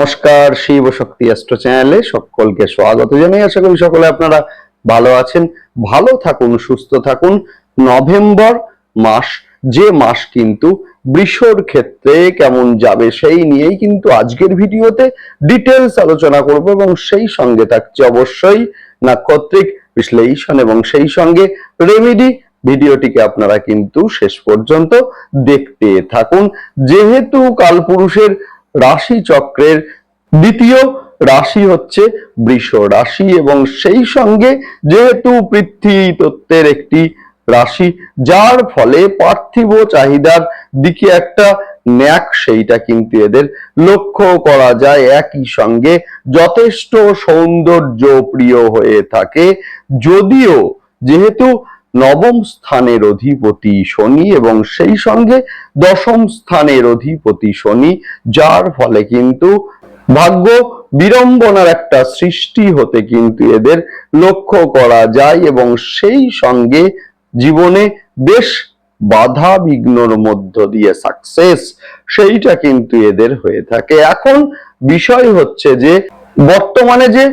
নমস্কার, শিব শক্তি অ্যাস্ট্রো চ্যানেলে সকলকে স্বাগত জানাই। আশা করি সকলে আপনারা ভালো আছেন, ভালো থাকুন, সুস্থ থাকুন। নভেম্বর মাস, যে মাস কিন্তু বৃষর ক্ষেত্রে কেমন যাবে সেই নিয়েই কিন্তু আজকের ভিডিওতে ডিটেলস আলোচনা করব এবং সেই সঙ্গে থাকছে অবশ্যই নাক্ষত্রিক বিশ্লেষণ এবং সেই সঙ্গে রেমিডি ভিডিওটিকে আপনারা কিন্তু শেষ পর্যন্ত দেখতে থাকুন। যেহেতু কালপুরুষের রাশি চক্রের দ্বিতীয় রাশি হচ্ছে বৃষ রাশি এবং সেই সঙ্গে যেহেতু পৃথ্বী তত্ত্বের একটি রাশি, যার ফলে পার্থিব চাহিদার দিকে একটা ন্যাক সেইটা কিন্তু এদের লক্ষ্য করা যায়। একই সঙ্গে যথেষ্ট সৌন্দর্য প্রিয় হয়ে থাকে। যদিও যেহেতু নবম স্থানের অধিপতি শনি এবং সেই সঙ্গে দশম স্থানের অধিপতি শনি, যার ফলে কিন্তু ভাগ্য বিড়ম্বনার একটা সৃষ্টি হতে কিন্তু এদের লক্ষ্য করা যায় এবং সেই সঙ্গে জীবনে বেশ বাধা বিঘ্নর মধ্য দিয়ে সাকসেস সেইটা কিন্তু এদের হয়ে থাকে। এখন বিষয় হচ্ছে যে, বর্তমানে যে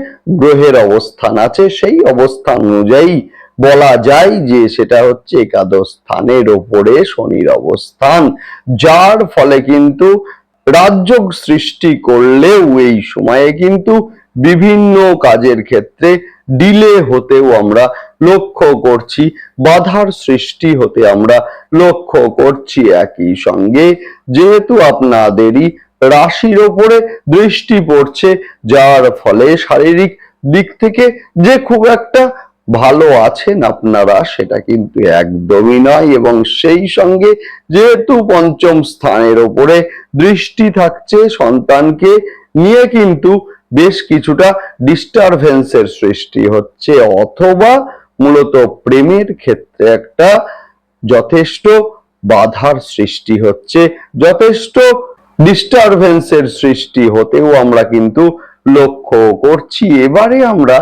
গ্রহের অবস্থান আছে, সেই অবস্থান অনুযায়ী বলা যায় যে সেটা হচ্ছে একাদশ স্থানের ওপরে শনির অবস্থান, যার ফলে কিন্তু রাজযোগ সৃষ্টি করলেও এই সময়ে কিন্তু বিভিন্ন কাজের ক্ষেত্রে ডিলে হতেও আমরা লক্ষ্য করছি, বাধার সৃষ্টি হতে আমরা লক্ষ্য করছি একই সঙ্গে। যেহেতু আপনাদেরই রাশির ওপরে দৃষ্টি পড়ছে, যার ফলে শারীরিক দিক থেকে যে খুব একটা ভালো আছেন আপনারা সেটা কিন্তু একদমই নয় এবং সেই সঙ্গে যেহেতু পঞ্চম স্থানের ওপরে দৃষ্টি থাকছে সন্তানকে নিয়ে কিন্তু বেশ কিছুটা ডিস্টারভেন্সের সৃষ্টি হচ্ছে অথবা মূলত প্রেমের ক্ষেত্রে একটা যথেষ্ট বাধার সৃষ্টি হচ্ছে। যথেষ্ট ডিস্টারভেন্সের সৃষ্টি হতেও আমরা কিন্তু লক্ষ্য করছি। এবারে আমরা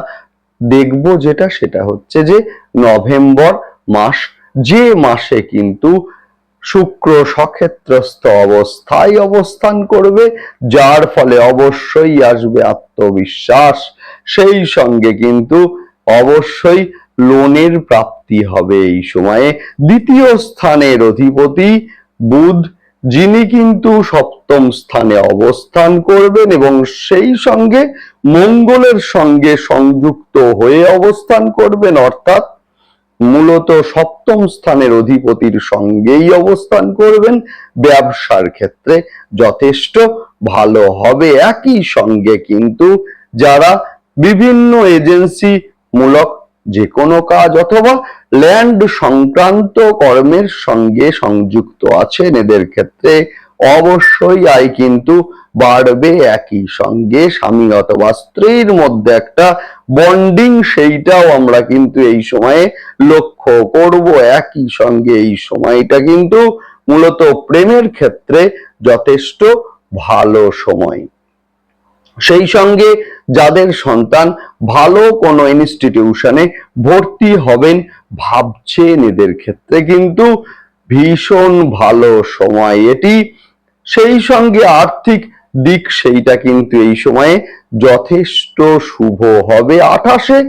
দেখব যেটা, সেটা হচ্ছে যে নভেম্বর মাস, যে মাসে কিন্তু শুক্র সক্ষেত্রস্থ অবস্থায় অবস্থান করবে, যার ফলে অবশ্যই আসবে আত্মবিশ্বাস। সেই সঙ্গে কিন্তু অবশ্যই লোনের প্রাপ্তি হবে এই সময়ে। দ্বিতীয় স্থানের অধিপতি বুধ যিনি কিন্তু সপ্তম স্থানে অবস্থান করবেন এবং সেই সঙ্গে মঙ্গলের সঙ্গে সংযুক্ত হয়ে অবস্থান করবেন, অর্থাৎ মূলত সপ্তম স্থানের অধিপতির সঙ্গেই অবস্থান করবেন। ব্যবসার ক্ষেত্রে যথেষ্ট ভালো হবে। একই সঙ্গে কিন্তু যারা বিভিন্ন এজেন্সি মূলক যে কোনো কাজ অথবা ল্যান্ড সংক্রান্ত কর্মের সঙ্গে সংযুক্ত আছেন। এদের ক্ষেত্রে অবশ্যই আয় কিন্তু বাড়বে একই সঙ্গে। স্বামী অথবা স্ত্রীর মধ্যে একটা বন্ডিং সেইটাও আমরা কিন্তু এই সময়ে লক্ষ্য করব। একই সঙ্গে এই সময়টা কিন্তু মূলত প্রেমের ক্ষেত্রে যথেষ্ট ভালো সময়। সেই সঙ্গে যাদের সন্তান ভালো কোনো ইনস্টিটিউশনে ভর্তি হবেন ভাবছেন এদের ক্ষেত্রে, কিন্তু ভীষণ ভালো সময় এটি। সেই সঙ্গে আর্থিক দিক সেইটা কিন্তু এই সময়ে যথেষ্ট শুভ হবে। আঠাশে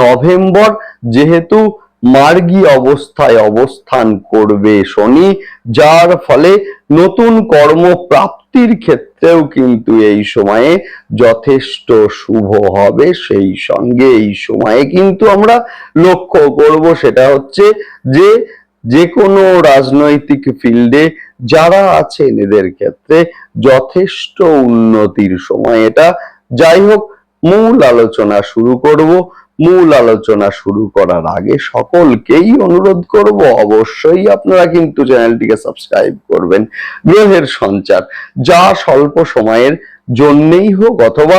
নভেম্বর যেহেতু মার্গী অবস্থায় অবস্থান করবে শনি, যার ফলে নতুন কর্মপ্রাপ্তির ক্ষেত্রেও কিন্তু এই সময়ে যথেষ্ট শুভ হবে। সেই সঙ্গে এই সময়ে কিন্তু আমরা লক্ষ্য করব সেটা হচ্ছে যে যে কোনো রাজনৈতিক ফিল্ডে যারা আছেন এদের ক্ষেত্রে যথেষ্ট উন্নতির সময়। এটা যাই হোক, মূল আলোচনা শুরু করব। মূল আলোচনা শুরু করার আগে সকলকেই অনুরোধ করব, অবশ্যই আপনারা কিন্তু চ্যানেলটিকে সাবস্ক্রাইব করবেন। গ্রহের সঞ্চার, যা স্বল্প সময়ের জন্যেই হোক অথবা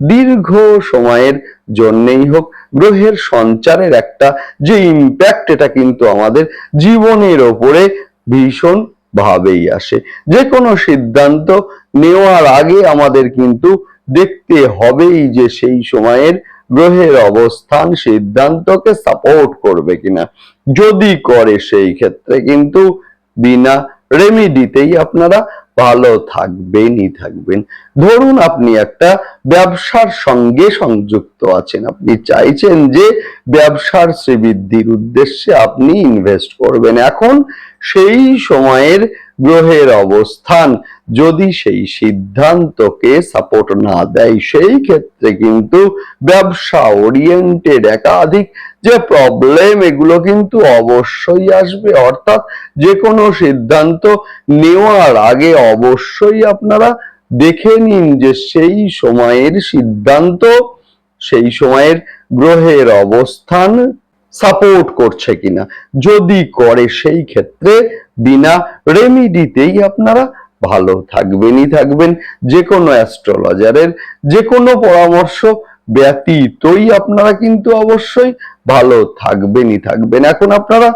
দীর্ঘ সময়ের জন্যেই হোক, গ্রহের সঞ্চারের একটা যে ইম্প্যাক্ট এটা কিন্তু আমাদের জীবনের ওপরে ভীষণ ভাবেই আসে। যে কোনো সিদ্ধান্ত নেওয়ার আগে আমাদের কিন্তু দেখতে হবেই যে সেই সময়ের গ্রহের অবস্থান সিদ্ধান্তকে সাপোর্ট করবে কিনা। যদি করে সেই ক্ষেত্রে কিন্তু বিনা রেমিডিতেই আপনারা ভালো থাকবেনই থাকবেন। ধরুন আপনি একটা ব্যবসার সঙ্গে সংযুক্ত আছেন। আপনি চাইছেন যে ব্যবসার শ্রীবৃদ্ধির উদ্দেশ্যে আপনি ইনভেস্ট করবেন। এখন সেই সময়ের গ্রহের অবস্থান যদি সেই সিদ্ধান্তকে সাপোর্ট না দেয়, সেই ক্ষেত্রে কিন্তু ব্যবসা ওরিয়েন্টেড একাধিক যে প্রবলেম এগুলো কিন্তু অবশ্যই আসবে। অর্থাৎ যে কোনো সিদ্ধান্ত নেওয়ার আগে অবশ্যই আপনারা দেখে নিন যে সেই সময়ের সিদ্ধান্ত, সেই সময়ের গ্রহের অবস্থান সাপোর্ট করছে কিনা। যদি করে, সেই ক্ষেত্রে বিনা রেমিডিতেই আপনারা ভালো থাকবেনই থাকবেন, যে কোনো অ্যাস্ট্রোলজারের যে কোনো পরামর্শ ব্যতীতই আপনারা কিন্তু অবশ্যই ভালো থাকবেনই থাকবেন। এখন আপনারা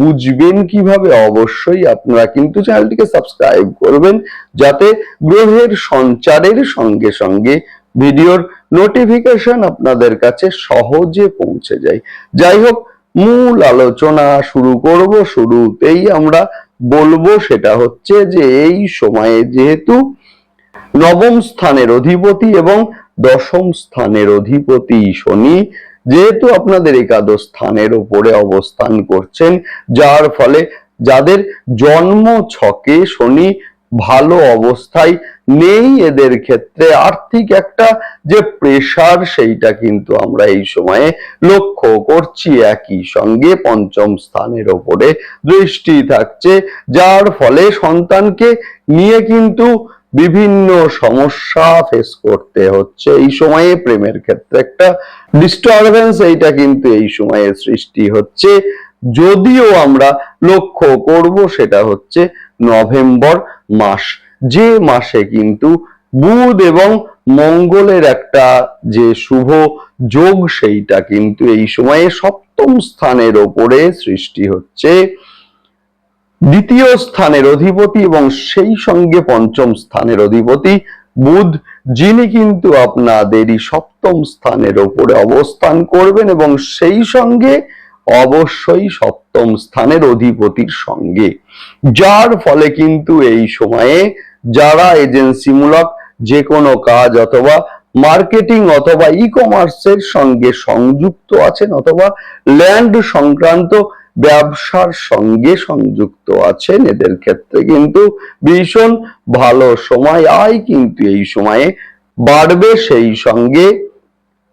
বুঝবেন কীভাবে অবশ্যই আপনারা কিন্তু চ্যানেলটিকে সাবস্ক্রাইব করবেন, যাতে গ্রহের সঞ্চারের সঙ্গে সঙ্গে ভিডিওর নোটিফিকেশন আপনাদের কাছে সহজে পৌঁছে যায়। যাই হোক, মূল আলোচনা শুরু করব। শুরুতেই আমরা বলব সেটা হচ্ছে যে এই সময়ে যেহেতু নবম স্থানের অধিপতি এবং দশম স্থানের অধিপতি শনি যেহেতু আপনাদের একাদশ স্থানের উপরে অবস্থান করছেন, যার ফলে যাদের জন্ম ছকে শনি ভালো অবস্থায় নেই এদের ক্ষেত্রে। আর্থিক একটা যে প্রেসার সেইটা কিন্তু আমরা এই সময়ে লক্ষ্য করছি। একই সঙ্গে পঞ্চম স্থানের ওপরে দৃষ্টি থাকছে, যার ফলে সন্তানকে নিয়ে কিন্তু বিভিন্ন সমস্যা ফেস করতে হচ্ছে। এই সময়ে প্রেমের ক্ষেত্রে একটা ডিস্টারবেন্স এইটা কিন্তু এই সময়ে সৃষ্টি হচ্ছে। যদিও আমরা লক্ষ্য করব, সেটা হচ্ছে নভেম্বর মাস। যে মাসে কিন্তু বুধ এবং মঙ্গলের একটা যে শুভ যোগ, সেইটা কিন্তু এই সময়ে সপ্তম স্থানের ওপরে সৃষ্টি হচ্ছে। দ্বিতীয় স্থানের অধিপতি এবং সেই সঙ্গে পঞ্চম স্থানের অধিপতি বুধ, যিনি কিন্তু আপনাদেরই সপ্তম স্থানের ওপরে অবস্থান করবেন এবং সেই সঙ্গে অবশ্যই সপ্তম স্থানের অধিপতির সঙ্গে। যার ফলে কিন্তু এই সময়ে যারা এজেন্সিমূলক যে কোনো কাজ অথবা মার্কেটিং অথবা ই কমার্সের সঙ্গে সংযুক্ত আছেন অথবা ল্যান্ড সংক্রান্ত ব্যবসার সঙ্গে সংযুক্ত আছেন, এদের ক্ষেত্রে কিন্তু ভীষণ ভালো সময়। আয় কিন্তু এই সময়ে বাড়বে সেই সঙ্গে।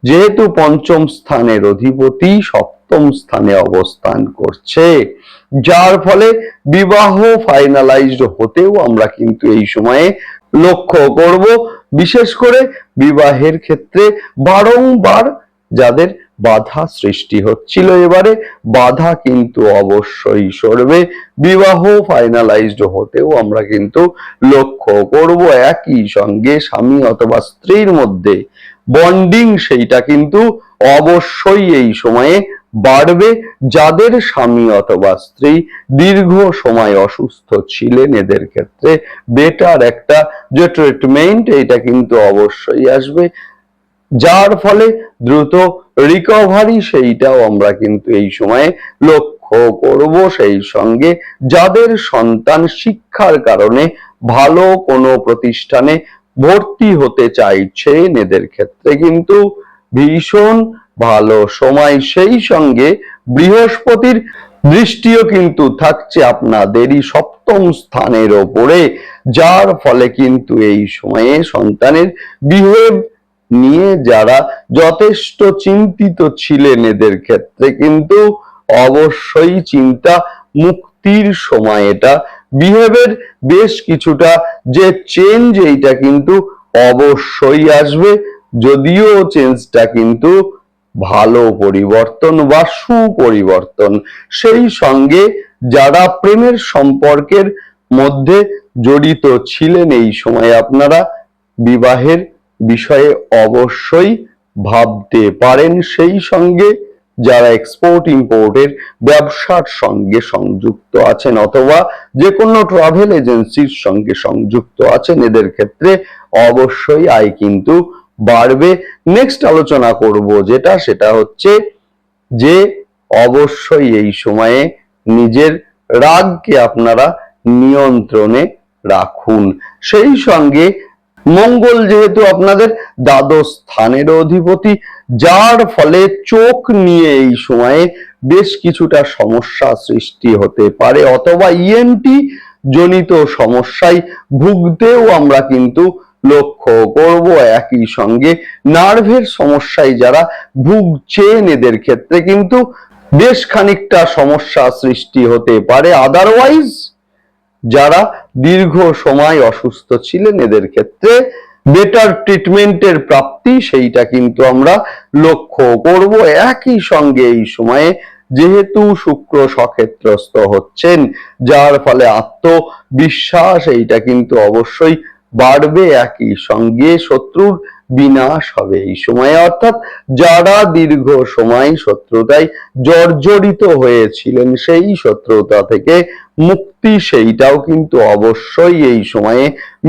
যেহেতু পঞ্চম স্থানের অধিপতি সপ্তম স্থানে অবস্থান করছে। যার ফলে বিবাহ ফাইনালাইজড হতেও আমরা কিন্তু এই সময়ে লক্ষ্য করব। বিশেষ করে বিবাহের ক্ষেত্রে বারংবার যাদের বাধা সৃষ্টি হচ্ছিল এবারে, বাধা কিন্তু অবশ্যই সরবে। বিবাহ ফাইনালাইজড হতেও আমরা কিন্তু লক্ষ্য করব। একই সঙ্গে স্বামী অথবা স্ত্রীর মধ্যে বন্ডিং সেইটা কিন্তু অবশ্যই এই সময়ে বাড়বে যাদের স্বামী অথবা স্ত্রী দীর্ঘ সময় অসুস্থ ছিলেন এদের ক্ষেত্রে বেটার একটা যে ট্রিটমেন্ট এটা কিন্তু অবশ্যই আসবে। যার ফলে দ্রুত রিকভারি সেইটাও আমরা কিন্তু এই সময়ে লক্ষ্য করব। সেই সঙ্গে যাদের সন্তান শিক্ষার কারণে ভালো কোনো প্রতিষ্ঠানে ভর্তি হতে চাইছেন এদের ক্ষেত্রে কিন্তু ভীষণ ভালো সময়, সেই সঙ্গে বৃহস্পতির দৃষ্টিও কিন্তু থাকছে আপনাদেরই সপ্তম স্থানের ওপরে, যার ফলে কিন্তু এই সময়ে সন্তানের বিহেভ নিয়ে যারা যথেষ্ট চিন্তিত ছিলেন এদের ক্ষেত্রে কিন্তু অবশ্যই চিন্তা মুক্তির সময় এটা। বিহেভের বেশ কিছুটা যে চেঞ্জ এইটা কিন্তু অবশ্যই আসবে, যদিও চেঞ্জটা কিন্তু ভালো পরিবর্তন বা সুপরিবর্তন। সেই সঙ্গে যারা প্রেমের সম্পর্কের মধ্যে জড়িত ছিলেন এই সময় আপনারা বিবাহের বিষয়ে অবশ্যই ভাবতে পারেন। সেই সঙ্গে যারা এক্সপোর্ট ইম্পোর্টের ব্যবসার সঙ্গে সংযুক্ত আছেন অথবা যে কোনো ট্রাভেল এজেন্সির সঙ্গে সংযুক্ত আছেন, এদের ক্ষেত্রে অবশ্যই আয় কিন্তু বাড়বে। নেক্সট আলোচনা করব যেটা, সেটা হচ্ছে যে অবশ্যই এই সময়ে নিজের রাগকে আপনারা নিয়ন্ত্রণে রাখুন। সেই সঙ্গে মঙ্গল যেহেতু আপনাদের দ্বাদশ স্থানের অধিপতি, যার ফলে চোখ নিয়ে এই সময়ে বেশ কিছুটা সমস্যা সৃষ্টি হতে পারে, অথবা ইএনটি জনিত সমস্যায় ভুগতেও আমরা কিন্তু লক্ষ্য করব একই সঙ্গে নার্ভের সমস্যায় যারা ভুগছেন এদের ক্ষেত্রে কিন্তু বেশ খানিকটা সমস্যা সৃষ্টি হতে পারে। আদারওয়াইজ যারা দীর্ঘ সময় অসুস্থ ছিলেন এদের ক্ষেত্রে বেটার ট্রিটমেন্টের প্রাপ্তি সেইটা কিন্তু আমরা লক্ষ্য করব। একই সঙ্গে এই সময়ে যেহেতু শুক্র সক্ষেত্রস্থ হচ্ছেন, যার ফলে আত্মবিশ্বাস এইটা কিন্তু অবশ্যই বাড়বে একই সঙ্গে শত্রুর বিনাশ হবে। এই সময়ে অর্থাৎ যারা দীর্ঘ সময় শত্রুতায় জর্জরিত হয়েছিলেন, সেই শত্রুতা থেকে মুক্তি সেইটাও কিন্তু অবশ্যই এই সময়ে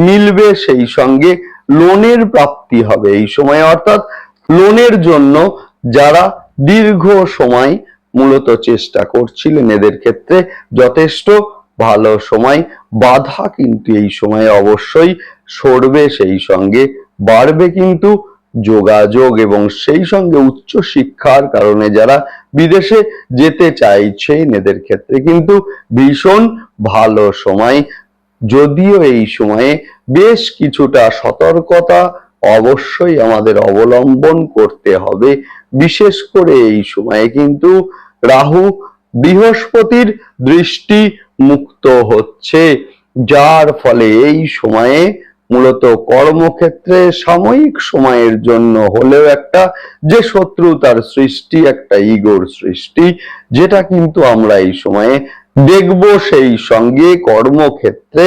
মিলবে, সেই সঙ্গে লোনের প্রাপ্তি হবে। এই সময়ে অর্থাৎ লোনের জন্য যারা দীর্ঘ সময় মূলত চেষ্টা করছিলেন, এদের ক্ষেত্রে যথেষ্ট ভালো সময়, বাধা কিন্তু এই সময়ে অবশ্যই সরবে সেই সঙ্গে, বাড়বে কিন্তু যোগাযোগ এবং সেই সঙ্গে উচ্চ শিক্ষার কারণে যারা বিদেশে যেতে চাইছেন এদের ক্ষেত্রে কিন্তু ভীষণ ভালো সময়। যদিও এই সময়ে বেশ কিছুটা সতর্কতা অবশ্যই আমাদের অবলম্বন করতে হবে। বিশেষ করে এই সময়ে কিন্তু রাহু বৃহস্পতির দৃষ্টি মুক্ত হচ্ছে, যার ফলে এই সময়ে মূলত কর্মক্ষেত্রে সাময়িক সময়ের জন্য হলেও একটা যে শত্রুতার সৃষ্টি, একটা ইগোর সৃষ্টি, যেটা কিন্তু আমরা এই সময়ে দেখব সেই সঙ্গে কর্মক্ষেত্রে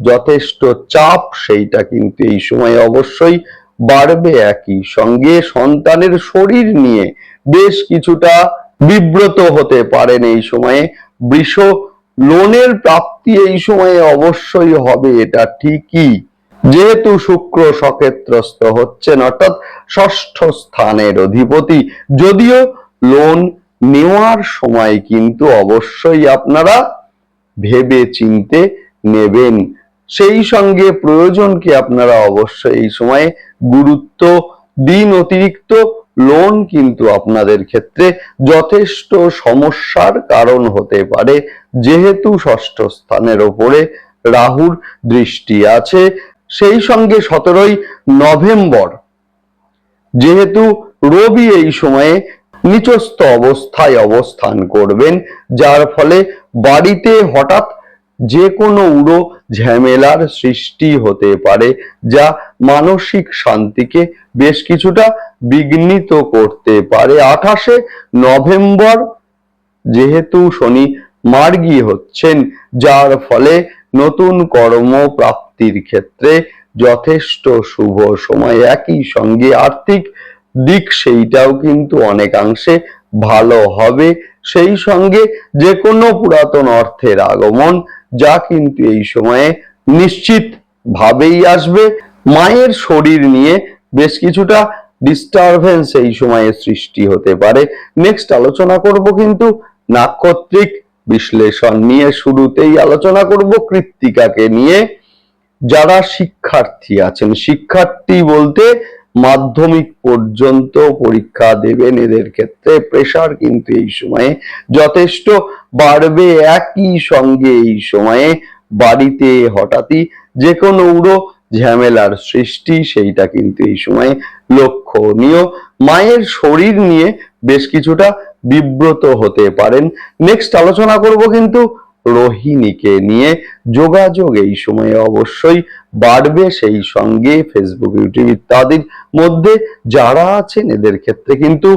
যথেষ্ট চাপ, সেইটা কিন্তু এই সময়ে অবশ্যই বাড়বে একই সঙ্গে সন্তানের শরীর নিয়ে বেশ কিছুটা বিব্রত হতে পারেন এই সময়ে। বৃষ লোনের প্রাপ্তি এই সময়ে অবশ্যই হবে, এটা ঠিকই। যেহেতু শুক্র সক্ষেত্রস্থ হচ্ছেন, অর্থাৎ ষষ্ঠ স্থানের অধিপতি। যদিও লোন নেওয়ার সময় কিন্তু অবশ্যই আপনারা ভেবে চিনতে নেবেন। সেই সঙ্গে প্রয়োজনকে আপনারা অবশ্যই এই সময়ে গুরুত্ব দিন অতিরিক্ত লোন কিন্তু আপনাদের ক্ষেত্রে যথেষ্ট সমস্যার কারণ হতে পারে। যেহেতু ষষ্ঠ স্থানের ওপরে রাহুর দৃষ্টি আছে, সেই সঙ্গে সতেরোই নভেম্বর, যেহেতু রবি এই সময়ে নিচস্থ অবস্থায় অবস্থান করবেন, যার ফলে বাড়িতে হঠাৎ যে কোনো উড়ো ঝামেলার সৃষ্টি হতে পারে, যা মানসিক শান্তিকে বেশ কিছুটা বিঘ্নিত করতে পারে। আঠাশে নভেম্বর, যেহেতু শনি মার্গী হচ্ছেন, যার ফলে নতুন কর্ম প্রাপ্তির ক্ষেত্রে যথেষ্ট শুভ সময়। একই সঙ্গে আর্থিক দিক সেইটাও কিন্তু অনেকাংশে ভালো হবে। সেই সঙ্গে যে কোনো পুরাতন অর্থের আগমন যা কিন্তু এই সময়ে নিশ্চিত ভাবেই আসবে। মায়ের শরীর নিয়ে বেশ কিছুটা ডিস্টারবেন্স এই সময়ে সৃষ্টি হতে পারে। নেক্সট আলোচনা করব কিন্তু নাক্ষত্রিক বিশ্লেষণ নিয়ে। শুরুতেই আলোচনা করব কৃত্তিকাকে নিয়ে। যারা শিক্ষার্থী আছেন, শিক্ষার্থী বলতে মাধ্যমিক পর্যন্ত পরীক্ষা দেবেন। এদের ক্ষেত্রে প্রেশার কিন্তু এই সময়ে যথেষ্ট বাড়বে একই সঙ্গে এই সময়ে বাড়িতে হঠাৎই যে কোনো উড়ো ঝামেলার সৃষ্টি, সেইটা কিন্তু এই সময়ে লক্ষণীয়। মায়ের শরীর নিয়ে বেশ কিছুটা বিব্রত হতে পারেন। নেক্সট আলোচনা করব কিন্তু রোহিণীকে নিয়ে। যোগাযোগ এই সময়ে অবশ্যই বাড়বে, সেই সঙ্গে ফেসবুক ইউটিউব ইত্যাদির মধ্যে যারা আছেন, এদের ক্ষেত্রে কিন্তু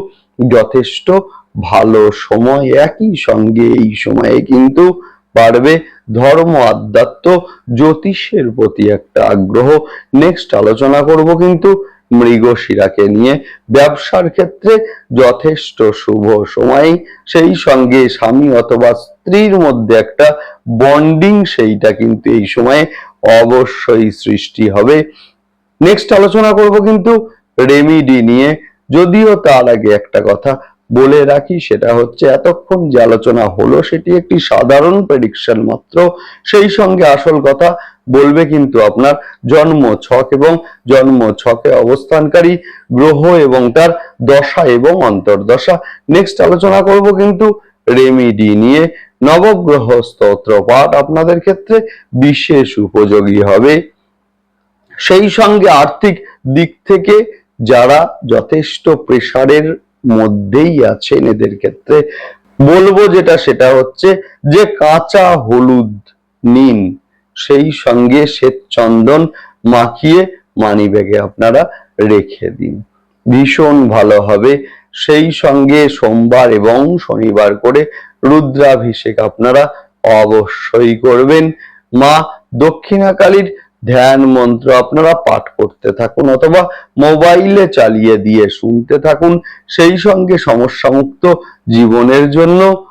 যথেষ্ট ভালো সময় একই সঙ্গে, এই সময়ে কিন্তু বাড়বে ধর্ম, আধ্যাত্ম, জ্যোতিষের প্রতি একটা আগ্রহ। নেক্সট আলোচনা করব কিন্তু মৃগশিরাকে নিয়ে। ব্যবসার ক্ষেত্রে যথেষ্ট শুভ সময়। সেই সঙ্গে স্বামী অথবা স্ত্রীর মধ্যে একটা বন্ডিং সেইটা কিন্তু এই সময়ে অবশ্যই সৃষ্টি হবে। নেক্সট আলোচনা করব কিন্তু রেমিডি নিয়ে। যদিও তার আগে একটা কথা বলে রাখি, সেটা হচ্ছে এতক্ষণ যে আলোচনা হলো, সেটি একটি সাধারণ প্রেডিকশন মাত্র। সেই সঙ্গে আসল কথা বলবে কিন্তু আপনার জন্ম ছক এবং জন্ম ছকে অবস্থানকারী গ্রহ এবং তার দশা এবং অন্তর্দশা। নেক্সট আলোচনা করব কিন্তু রেমিডি নিয়ে। নবগ্রহ স্তোত্র পাঠ আপনাদের ক্ষেত্রে বিশেষ উপযোগী হবে। সেই সঙ্গে আর্থিক দিক থেকে যারা যথেষ্ট প্রেসারের মধ্যেই আছেন এদের ক্ষেত্রে। বলব যেটা, সেটা হচ্ছে যে কাঁচা হলুদ নিন সেই সঙ্গে শ্বেত চন্দন মাখিয়ে মানি ব্যাগে আপনারা রেখে দিন। ভীষণ ভালো হবে। সেই সঙ্গে সোমবার এবং শনিবার করে রুদ্রাভিষেক আপনারা অবশ্যই করবেন। মা দক্ষিণাকালীর ধ্যান মন্ত্র আপনারা পাঠ করতে থাকুন অথবা মোবাইলে চালিয়ে দিয়ে শুনতে থাকুন। সেই সঙ্গে সমস্যামুক্ত জীবনের জন্য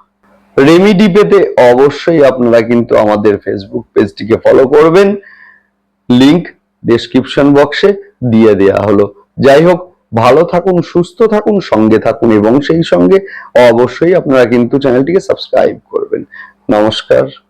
রেমিডি পেতে অবশ্যই আপনারা কিন্তু আমাদের ফেসবুক পেজটিকে ফলো করবেন। লিংক ডেসক্রিপশন বক্সে দিয়ে দেয়া হলো। যাই হোক, ভালো থাকুন, সুস্থ থাকুন, সঙ্গে থাকুন এবং সেই সঙ্গে অবশ্যই আপনারা কিন্তু চ্যানেলটিকে সাবস্ক্রাইব করবেন। নমস্কার।